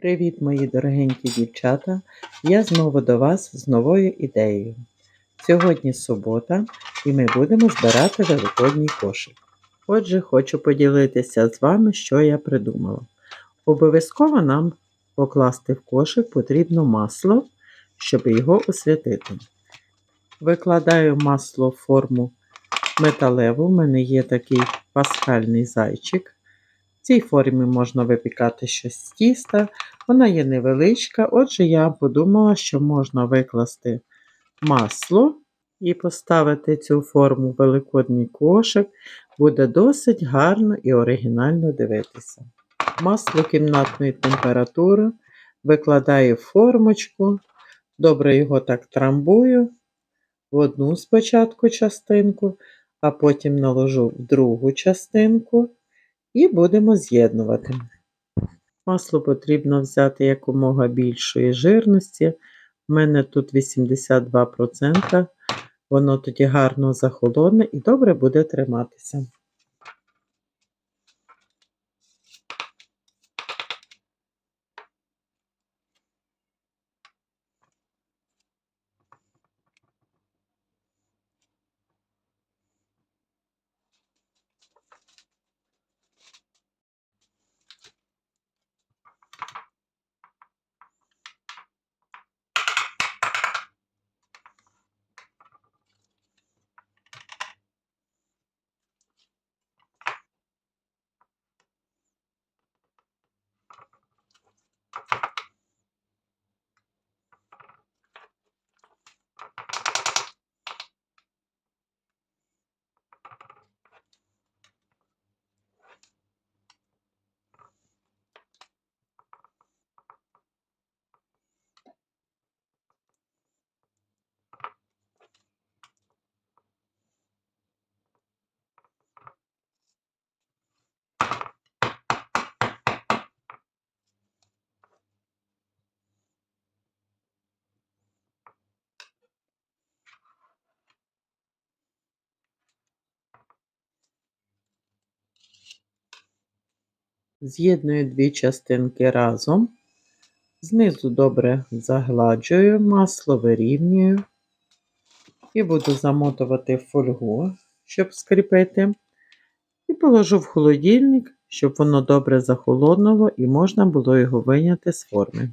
Привіт, мої дорогенькі дівчата! Я знову до вас з новою ідеєю. Сьогодні субота і ми будемо збирати великодній кошик. Отже, хочу поділитися з вами, що я придумала. Обов'язково нам покласти в кошик потрібно масло, щоб його освятити. Викладаю масло в форму металеву, у мене є такий пасхальний зайчик. Цій формі можна випікати щось з тіста. Вона є невеличка, отже, я подумала, що можна викласти масло і поставити цю форму в великодній кошик. Буде досить гарно і оригінально дивитися. Масло кімнатної температури викладаю в формочку, добре його так трамбую в одну спочатку частинку, а потім наложу в другу частинку. І будемо з'єднувати. Масло потрібно взяти якомога більшої жирності. У мене тут 82%. Воно тоді гарно захолодне і добре буде триматися. З'єдную дві частинки разом, знизу добре загладжую, масло вирівнюю. І буду замотувати фольгу, щоб скріпити, і положу в холодильник, щоб воно добре захолонуло і можна було його виняти з форми.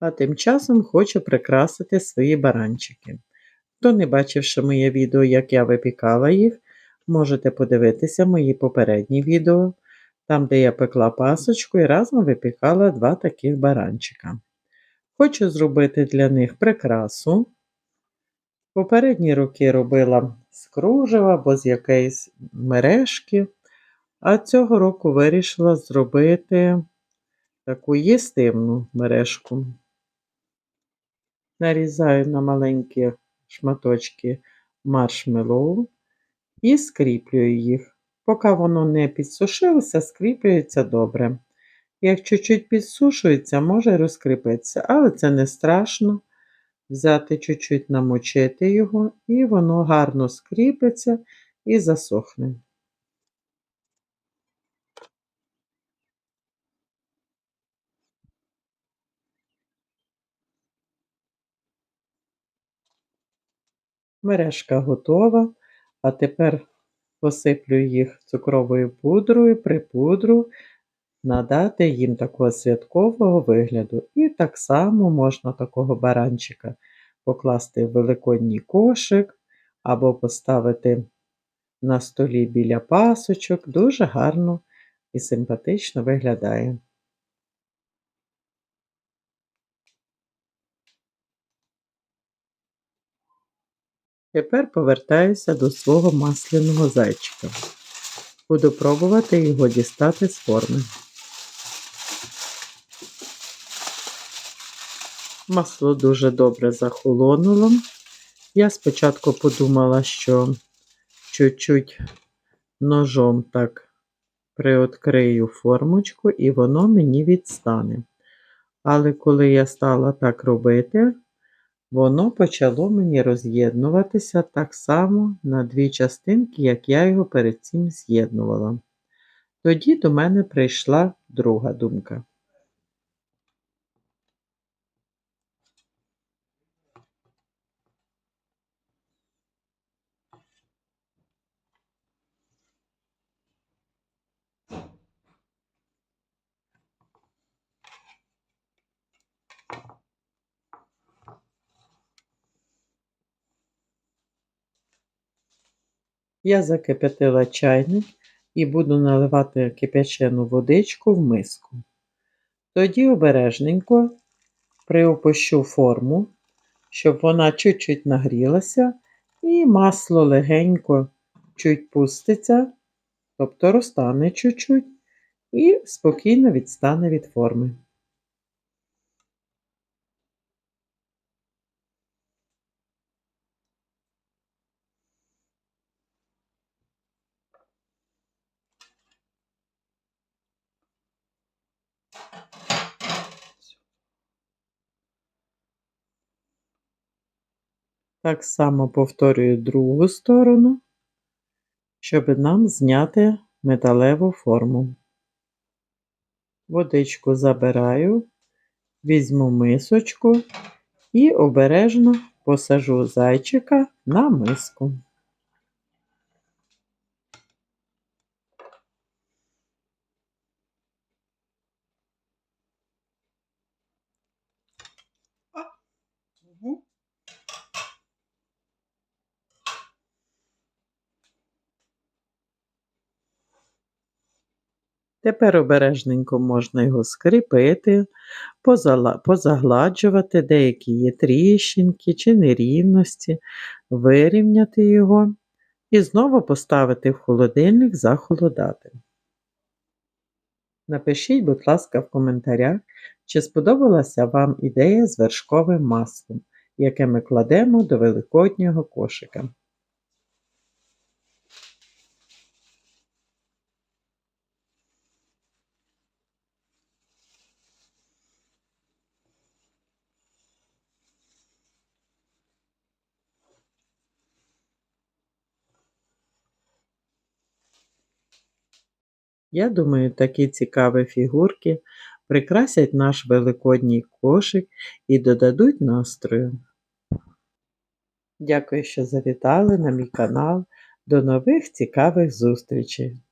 А тим часом хочу прикрасити свої баранчики. Хто не бачив ще моє відео, як я випікала їх, можете подивитися мої попередні відео, там, де я пекла пасочку і разом випікала два таких баранчика. Хочу зробити для них прикрасу. Попередні роки робила з кружева або з якоїсь мережки, а цього року вирішила зробити таку їстивну мережку нарізаю на маленькі шматочки маршмеллоу і скріплюю їх. Поки воно не підсушилося, скріплюється добре. Як чуть-чуть підсушується, може розкріпитися, але це не страшно. Взяти чуть-чуть намочити його, і воно гарно скріпиться і засохне. Мережка готова, а тепер посиплю їх цукровою пудрою, припудру, надати їм такого святкового вигляду. І так само можна такого баранчика покласти в великодній кошик або поставити на столі біля пасочок. Дуже гарно і симпатично виглядає. Тепер повертаюся до свого масляного зайчика. Буду пробувати його дістати з форми. Масло дуже добре захолонуло. Я спочатку подумала, що чуть-чуть ножом так приоткрию формочку і воно мені відстане. Але коли я стала так робити, воно почало мені роз'єднуватися так само на дві частинки, як я його перед цим з'єднувала. Тоді до мене прийшла друга думка. Я закипятила чайник і буду наливати кипячену водичку в миску. Тоді обережненько приопущу форму, щоб вона чуть-чуть нагрілася, і масло легенько чуть пуститься, тобто розтане чуть-чуть, і спокійно відстане від форми. Так само повторюю другу сторону, щоб нам зняти металеву форму. Водичку забираю, візьму мисочку і обережно посажу зайчика на миску. Тепер обережненько можна його скріпити, позагладжувати, деякі є тріщинки чи нерівності, вирівняти його і знову поставити в холодильник захолодати. Напишіть, будь ласка, в коментарях, чи сподобалася вам ідея з вершковим маслом, яке ми кладемо до великоднього кошика. Я думаю, такі цікаві фігурки прикрасять наш великодній кошик і додадуть настрою. Дякую, що завітали на мій канал. До нових цікавих зустрічей!